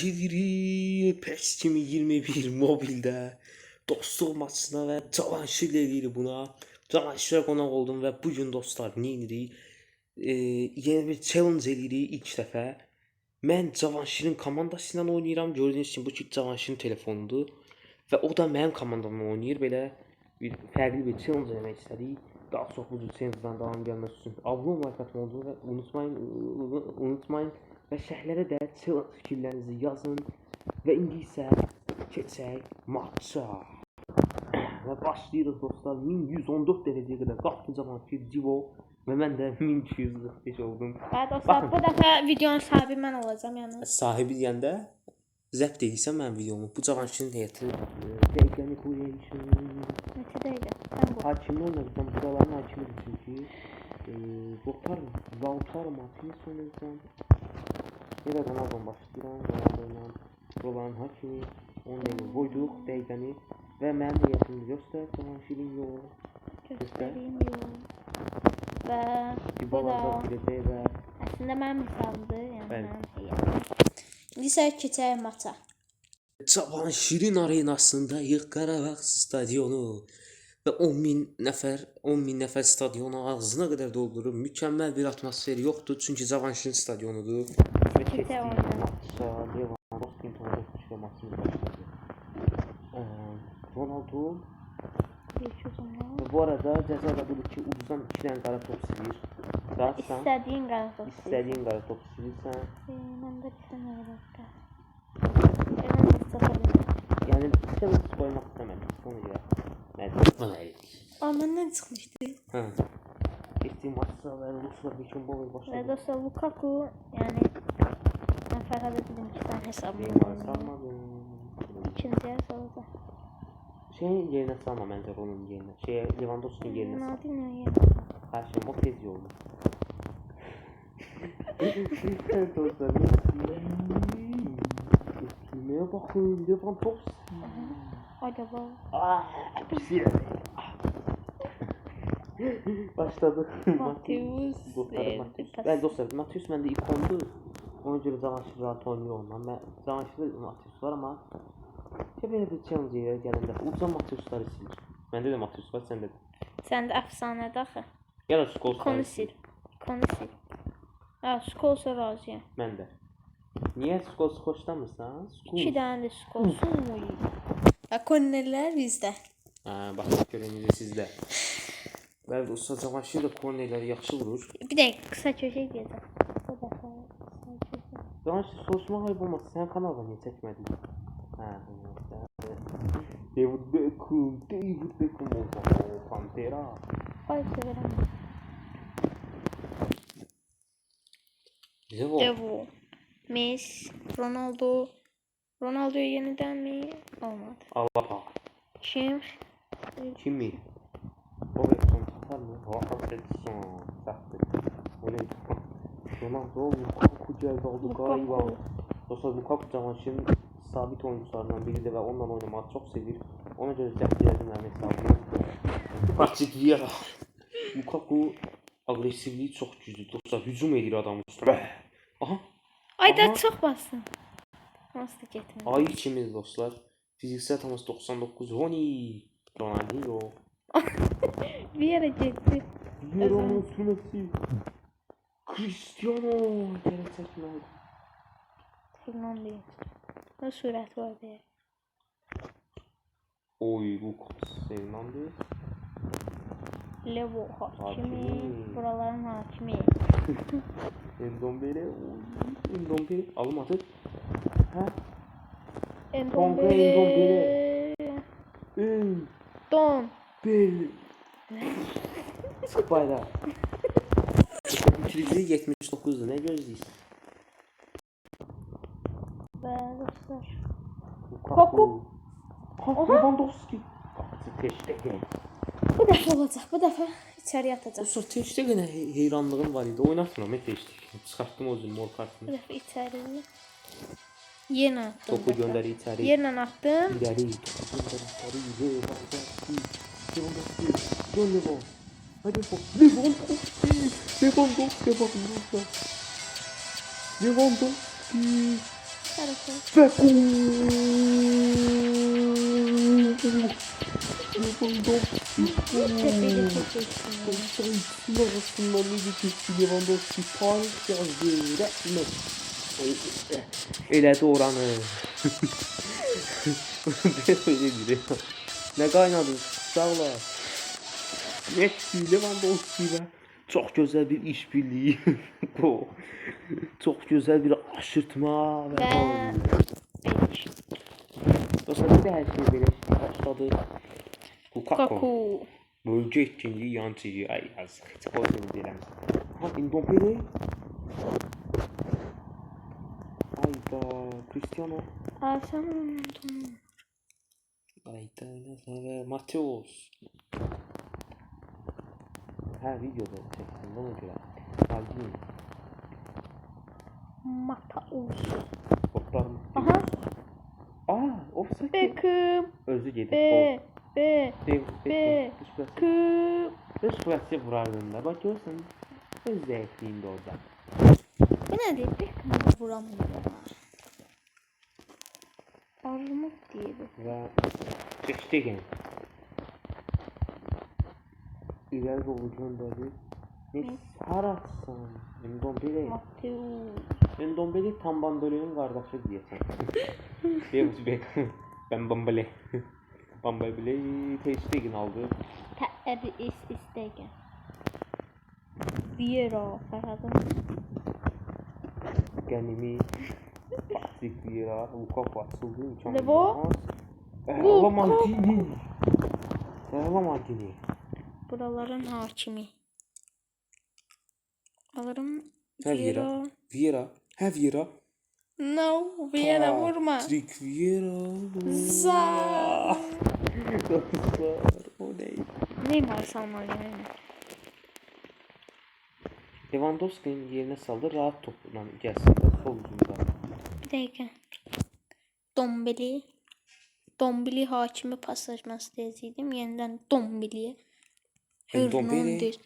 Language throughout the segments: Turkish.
gelirik PES 2021 mobilde dostluq maçına və cavanşir eləyirik buna. Cavanşirə qonaq oldum və bu gün dostlar nə edirik? E, yeni bir challenge eləyirik ilk dəfə. Mən Cavanşirin komandası ilə oynayıram. Gördüyünüz kimi bu ki Cavanşirin telefonudur və o da mənim komandamla oynayır. Belə bir fərqli bir challenge eləmək istədik. Daha çox bu cür challenge'dan davam gəlməsi üçün abunə olmayı, katılmayı unutmayın, unutmayın və şərhlərə də challenge fikirlərinizi yazın və indi isə keçək maça. və başlayırıq dostlar. 1114 dərəcəyə qədər qalxdı Cavanşir Civo və mən də 1245 oldum. Bəli dostlar, Baxın. bu dəfə videonun sahibi mən olacağam yəni. Sahibi deyəndə zəbt edirsən mənim videomu. Bu Cavanşirin heyəti dəqiqəni qoyayım. Neçə dəqiqə? Sən bu. Hakimi oynadıktan buraların hakimidir çünkü. Ee, Lotar, Lautaro Martinez oynadıktan. Ya da Ronaldo'dan buraların hakimi. Onu da koyduk. Və mənim heyətimi göstər. Tamam şirin yol. Göstəreyim yol. Və bu Dibala'da da biləcək və əslində mənim hesabımdır, yəni Bəli. mənim heyətim. İndi keçək maça. Cavanşirin arenasındayıq Qarabağ stadionu və 10 min nəfər 10 min nəfər stadionu ağzına qədər doldurur. Mükəmməl bir atmosferi yoxdur çünki Cavanşirin stadionudur. Və Keçək keçdik oyuna. maça Lewandowski Lewandowski ilə maçımız başladı. Ee, Ronaldo 200 ondan. və bu arada cəza da budur ki, 2 dənə qara top silir. Rahatsan, İstədiyin qarşı. istədiyin qara top silirsən. Mən də istəmirəm. Mən istəmirəm. Yəni istəməz qoymaq istəmədim. Ona görə məcbur elədik. Amma məndən çıxmışdı. Hə. Getdiyim maçda və Ruslar Beckenbauer Və başladı. dostlar Lukaku, yəni mən fərqə dedim ki, Neymar oynayın. salmadım. İkinciyə salacaq. Şeyin yerinə salma məncə onun yerinə. Şey Lewandowski'nin yerinə sal. Ronaldinho'ya. Her şey o tez yolda. Etkilmeye bakın. Lewandowski. Acaba Ah, pisi. Başladı. Mateus Dostlar verdi Mateus. pas. Ben dostlar Mateus məndə ikondur. Ona görə Cavanşir rahat oynuyor onunla. Mən Cavanşirdə Mateus var şey belə bir challenge yerə gələndə uca Mateusları silir. Məndə də Mateus var, səndə də. Sən də əfsanədir axı. Ya da Scholes Konu sil. Konu sil. Ha, Skolsa razıyam. Mən də. Niyə Scholes xoşlamırsan? İki Scholes. dənə də Skolsun. Ha, konnelər bizdə. Hə, bax görün necə sizdə. Bəli, usta Cavanşir də kornerləri yaxşı vurur. Bir dəqiqə qısa köşə köşə. Cavanşir soruşmaq ayıb olmaz. Sən kanalda niyə çəkmədin? Hə. David Beckham, David Beckham oldu. Pantera. Ay sevirəm. Levo. Devo. Messi, Ronaldo. Ronaldo yenidən mi? Olmadı. Allah. Kim? Kimi? Robertson satar mı? Robertson sattı. O ne? Ronaldo, Lukaku geldi aldı galiba. Dostlar Lukaku Cavanşir'in sabit oyuncularından biridir ve onunla oynamayı çok sevir. Ona göre zəbt elədim mənim hesabımı. Patrick Vieira. Lukaku agresivliyi çox güclü. Dostlar hücum edir adamın üstünə. Aha. Ay da çox bastın. Nasıl getmir? Ay ikimiz dostlar. Fiziksel temas 99. Roni. Ronaldinho. Bir yere getdi. Vieira'nın sürmesi. Cristiano. Gerek çəkmədi. Fernando. Ne sürət var deyə. Oy Lucas Fernandes. Levo hakimi. Hakimi. Buraların hakimi. Endombele. Endombele. Almadı. Ha? Endombele. Endombele. Ey. Don. Bel. Sık bayrağı. Bitiriciyi 79'du. Ne gözlüyüz? Lukaku. Ha, Aha. Lewandowski. Teştegen. Bu dəfə olacaq. Bu dəfə içəri atacaq. sonra Teştegen'e he- heyranlığım var idi. Oynatmıram ya Teştegen. Çıkarttım o zaman mor Bu kartını. dəfə içəri. Yenə atdım. Topu gönder içeri. Yerlə atdım. İleri. Topu gönder içeri. Lewandowski. Lewandowski. Dön Lewandowski. Hadi Lewandowski. Lewandowski. Lewandowski'ye bakın dostlar. Lewandowski. tarafa. Ve gol! Tepeli çekeceksin. Sayısının arasından ne geçecekti Lewandowski tarih yazdı resmen. Elədi oranı. Böyle biri. Ne kaynadı sağla. Messi, Lewandowski ve çok güzel bir işbirliği. Bu. çok güzel bir aşırtma ve. Dostlar bir de her şey böyle başladı. Lukaku. Kaku. Bölge etkinliği yansıcı. Ay yazık. Hiç koydum değilim. Ha Ndombele. Hayda. Cristiano. Alsam unuttum. Hayda. Nasıl ve Mateus. Ha videoda çektim. Bana göre. Maldini. Mataus. Kurtarma. Aha. Aa offside. Beckham. Özü yedi. B. B. David B. Beckham. Dış pres. Kım. Dış presi vurardığında bakıyorsun. Öz zevkliydi orada. Bu ne diye Beckham'ı vuramıyor. Armut diye bir. Ve Stegen. İleri doğru gönderdi. Ne sararsan. Ndombele. Mateus. Ndombele tam Bambole'nin kardeşi diyesen. David Beckham. Ben Bambale. Bambale'yi Ter Stegen aldı. Təəbi is istəyən. Vieira Fərhadın. Vieira. Lukaku açıldı. Uçan Levo. Erla Maldini. Erla Maldini. Buraların hakimi. Alırım. Ha Vieira. Vieira. Ha Vieira. No, Vieira vurma. Patrick Vieira. Za. Dostlar o ne? Neymar salma yani. Lewandowski'nin yerine saldı. Rahat topla gelsin sol ucunda. Bir dəqiqə. Dombili. Dombili hakimi pasajını istəyəcəydim. Yenidən Dombiliyə. Ndombele. Hernandez.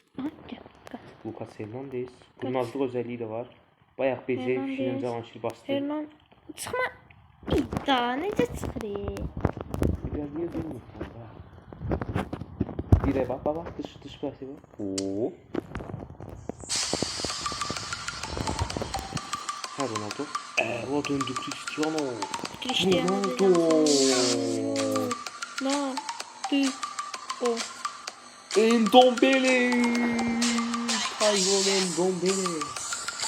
Lucas Hernandez. Kurnazlık özelliği de var. Bayağı beceri Hernandez. düşünen Cavanşir bastı. Hernan. Çıxma. İda, necə çıxır? Biraz niye dönmüyorsun da? Bire bak bak dış dış plastik bak. Oo. Ha Ronaldo. Erva döndü Cristiano. Cristiano Ronaldo. No. Dü. O. Endombele. Tayron Endombele.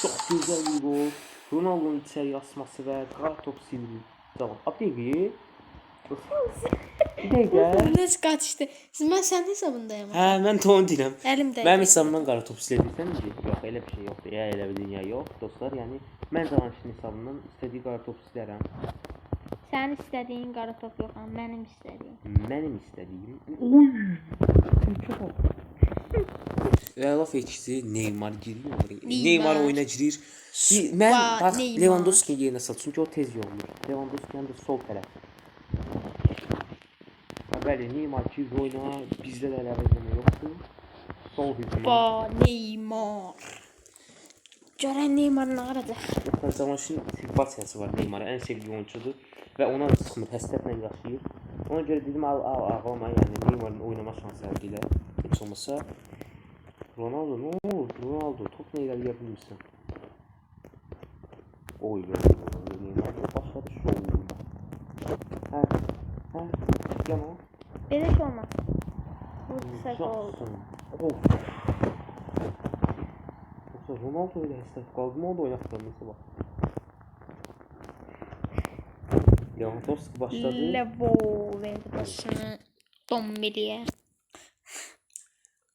Çok güzel bir gol. Ronaldo'nun içeri asması ve kara top sildi. Tamam. Abdegi. Bir dakika. Necə qaçdı? Siz mən sənin hesabındayım. Hə, mən də onu deyirəm. Əlimdə. Mənim hesabımdan qara top siləbilsən ki? Yox, elə bir şey yoxdur. Ya elə bir dünya yox, dostlar. Yəni mən Cavanşirin hesabından istədiyi qara top silərəm. Sənin istədiyin qara top yox, amma mənim istədiyim. Mənim istədiyim. Laf etkisi Neymar giriyor. Neymar. Neymar oyuna girir. Mən bax. Lewandowski yerinə sal. Çünki o tez yollayır. Lewandowski həm də sol tərəf. Bəli, Neymar girdi oyuna. Bizdə də əlavə etmə yoxdur. Sol hücuma. Ba Neymar. Görən Neymar nə qaracaq? Hatta Cavanşin motivasiyası var Neymar'a. En sevdiği oyuncudur. Ve ona da sıkmır. Həsrətlə yaşayır. Ona göre dedim al al ağlama yani Neymar'ın oynama şansı əldə elə. Heç olmasa Ronaldo ne olur? Ronaldo top ne ilerleyebilir misin? Oy be. Neymar başladı şovunda. Ha. Ha. Yan şey olmaz. Gol. Jackson. Of. Yoksa Ronaldo ile hesap kaldı mı o da oynatlarması bak. Lewandowski başladı. Levo verdi başını Dombiliyə.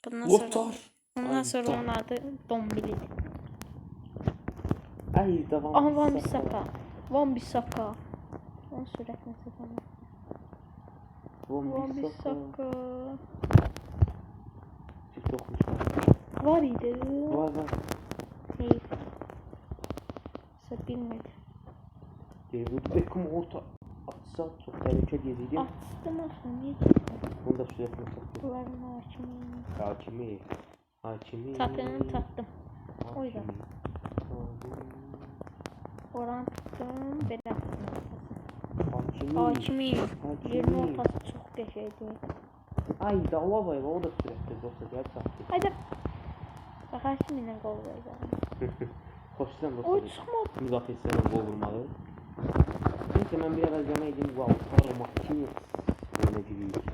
Bundan sonra, Loptar. bundan Ay, sonra onun adı Dombilidir. Ay devam. Aha Van Bissaka. Van Bissaka. Onun sürətini səfəmə. Van Bissaka. Yokmuş. Var idi. Var var. Heyf. Sə bilmədi. David Beckham orta atsa çok tehlike diyecektim. Açdım axı, necə? Bunu da sürekli satıyor. Bunların hakimi. Hakimi. Hakimi. Tapyanı tapdım. O yüzden. Oran tuttum. Tuttum. Hakimi. Hakimi. Hakimi. Yerin ortası qəşəkdir. Ay, dalava elə, o da sürətdir, dostlar, gəl çatdı. Hayda. Baxaq ki, minlə qol qoyacağım. Xoşdan dostlar. Oy, çıxmaz. Müdafiə etsən qol vurmalı. Neyse, mən bir əvvəl demək edim, bu Alvaro Martinez belə giririk.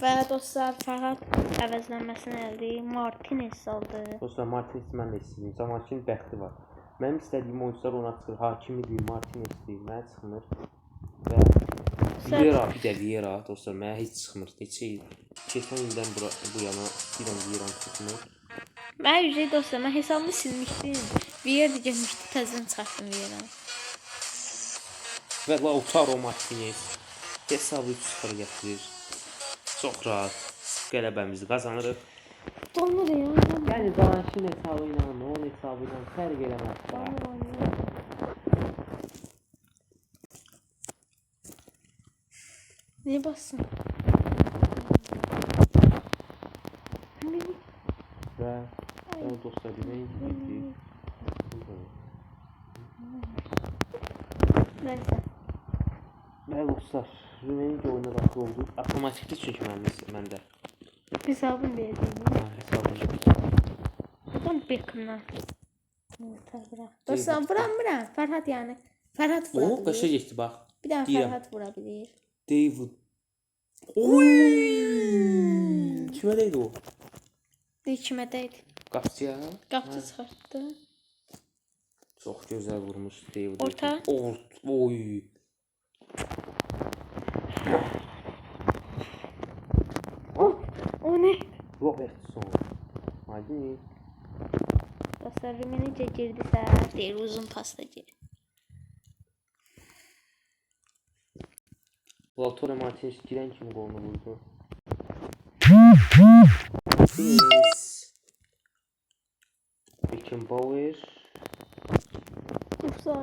Və dostlar, Fərhad əvəzlənməsini əldə Martinez aldı. Dostlar, Martinez mən də istəyirəm. Camaçın bəxti var. Mənim istədiyim oyunçular ona çıxır. Hakimidir, Martinezdir, mənə çıxmır. Vieira, bir də Vieira dostlar mənə heç çıxmır. Neçə il, keçən ildən bura, bu yana istəyirəm Vieira çıxmır. Mən yüzey dostlar mən hesabını silmişdim. Bir yerdə getmişdi təzədən çıxartdım bir yerə. Və Lautaro Martinez hesabı 3-0 gətirir. Çox rahat qələbəmizi qazanırıq. Donur ya. Yəni Danışın hesabı ilə, onun hesabı ilə fərq eləməz. Donur Niye bassın? Və o dostlar demək ki, Neyse. Və dostlar, Rumeniya oyuna daxil olduq. Avtomatikdir çünki məndə məndə. Hesabını verdim. Ha, hesabım. Buradan Beckham'dan. Orta bırak. Dostlar vuran vuran. Ferhat yani. Ferhat O qaşa getdi bax. Bir daha Diyem. Ferhat vurabilir. David. Oy! Kimə deydi o? Bir kimədəydi. Qapçıya. Qapçı çıxartdı. Çox gözəl vurmuş David. Orta. Ort. Oy. Oh, o ne? Robertson. Hadi. Dostlar Rumenicə girdisə, deyir uzun pasta gir. Lautaro Martinez girən kimi qolunu vurdu. Martinez. Beckenbauer. Yoksa...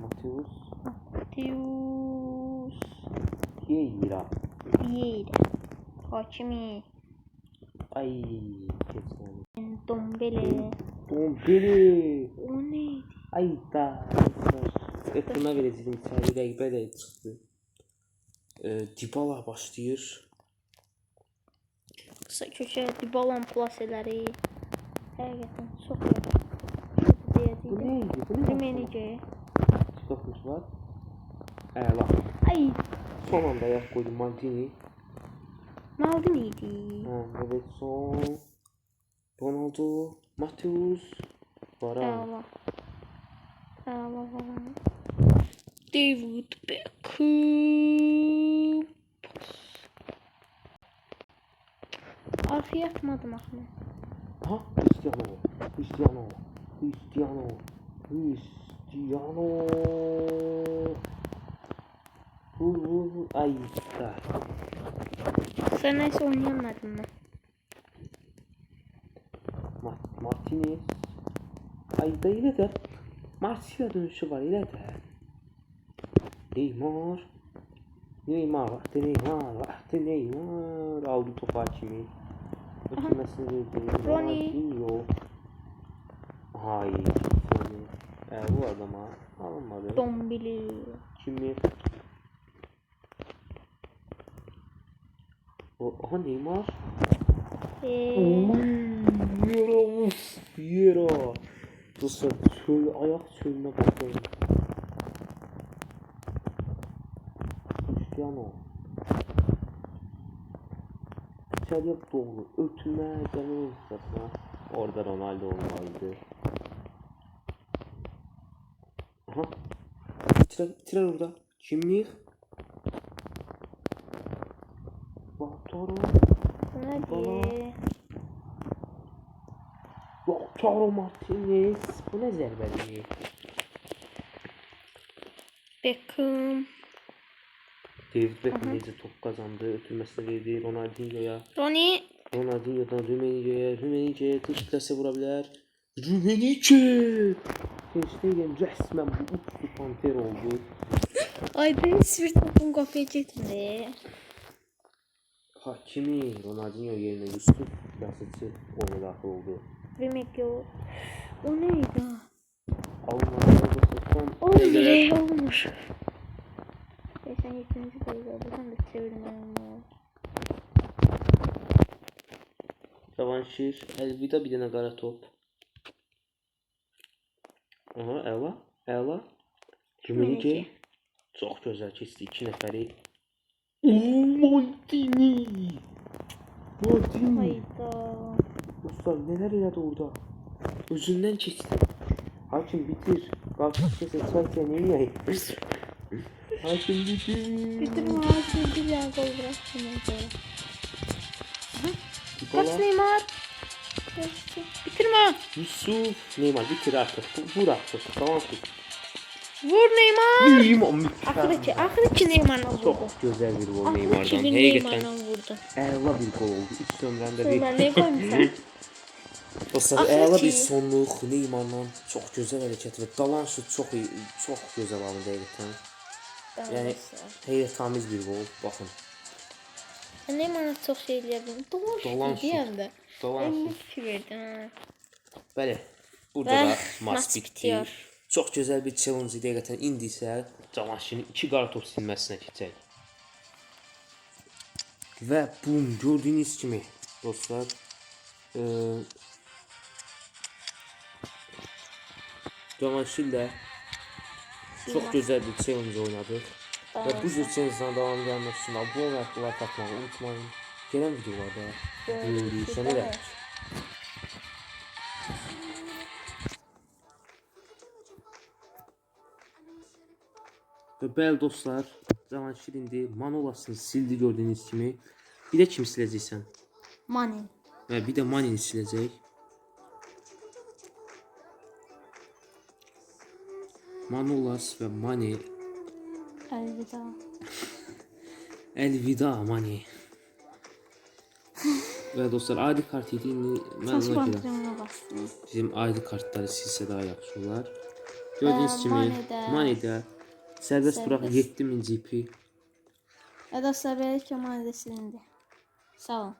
Mateus. Tius Vieira. Vieira Hakimi Ay. Geçen. Dombele Dombele. O neydi? Ay da. Ekrana verəcəyim içəri rəqibə də çıxdı. Ee, Dybala başlayır. Qısa köşə Dybalan plaseləri Həqiqətən çox yaxşı? Rumenicə Stokmuş var. Əla. Ay Son anda ayak koydu Maldini. Maldini idi Ha, Robertson. Ronaldo. Mateus. Varane. David Beckham Arkaya atmadım axı Ha, Cristiano. Cristiano. Cristiano. Cristiano. Vur vur vur. Ay da. Sen neyse oynayamadım ben. Martinez. Ay da yine de. Marsilya dönüşü var yine de. Neymar. Neymar vakti Neymar vakti Neymar. Aldı topu hakimi. Ötürmesini verdi. Ronnie. Ronaldinho. Hayır. Ee, bu adama alınmadı. Dombili. Kimi? O, aha Neymar. Eee. Yera. Dostlar çöl, ayak çölüne bakın. Cristiano. İçeriye doğru ötme canı hızlasına. Orada Ronaldo olmalıydı. Aha. Tire, tire orada. Kimlik? Lautaro. Hadi. Lautaro Martinez. Bu ne zərbəli? Beckham. David Beckham necə top qazandı, ötürməsini verdi Ronaldinho'ya. Ronnie. Ronaldinho'dan Rummenigge'ye, Rummenigge'ye dış plase vurabilir. Ter Stegen resmen bu uçlu panter oldu. Ay ben hiçbir topum kopya gitmedi. Hakimi Ronaldinho yerine Yusuf Yasıtçı oyuna daxil oldu. Remake yok. O neydi? Almanya'da son O dəqiqələr bile olmuş. 87. dakika buradan da çevirmem lazım. Revanşir, Elvida bir dənə qara top. Aha, əla, əla. Jimenike. çox gözəl keçdi iki nəfəri. Oo, Montini. Montini. Hayda. Dostlar neler elədi orada? Özündən keçdi. Hakim bitir. Qalxıb kesin çəksə nə yeyək? Hakim bitir. Bitirme ağzını bir yan gol bıraktım. Kaç Neymar? Bitirme. Yusuf. Neymar bitir artık. Vur artık. Tamam ki. Vur Neymar. Neymar mükemmel. Ahırıcı, ahırıcı Neymar'la vurdu. Çok güzel bir gol Neymar'dan. Neymar'la Həqiqətən vurdu. əla bir gol oldu. İlk Sonra bir. ne koymuşsun? Ahırıcı. əla bir sonluq Neymar'dan çox gözəl hərəkət və dalan şut çox iyi, çox gözəl alındı həqiqətən. Yəni heyrətamiz bir gol. Baxın. Neymar'a çok şey eləyirdim. Dolar Dolan şut deyəndə. Dalan şut. 52 verdim. ha. Bəli. Burada Və da maç bitiyor. Çox gözəl bir challenge idi həqiqətən. İndi isə Cavanşirin 2 qara top silməsinə keçək. Və bum gördüyünüz kimi dostlar e, Cavanşirlə çox gözəl bir challenge oynadıq. Və bu cür challenge-dan davam gəlmək üçün abunə olmayı, like atmağı unutmayın. Gələn videolarda görüşənədək. Və bəli dostlar, Cavanşir indi Manolasını sildi gördüyünüz kimi. Bir də kimi siləcəksən? Money. Və bir də Manini siləcək. Manolas və Mani Elveda. Elvida Mani. və dostlar adi kart. İndi mən Saç bastım. bizim adi kartları silsə daha yaxşı olar. Gördüyünüz Ee, kimi Mani'də- Manidə sərbəst burax Sərbəst. 7000 GP. Ya da sabah Kemal de silindi. Sağ ol.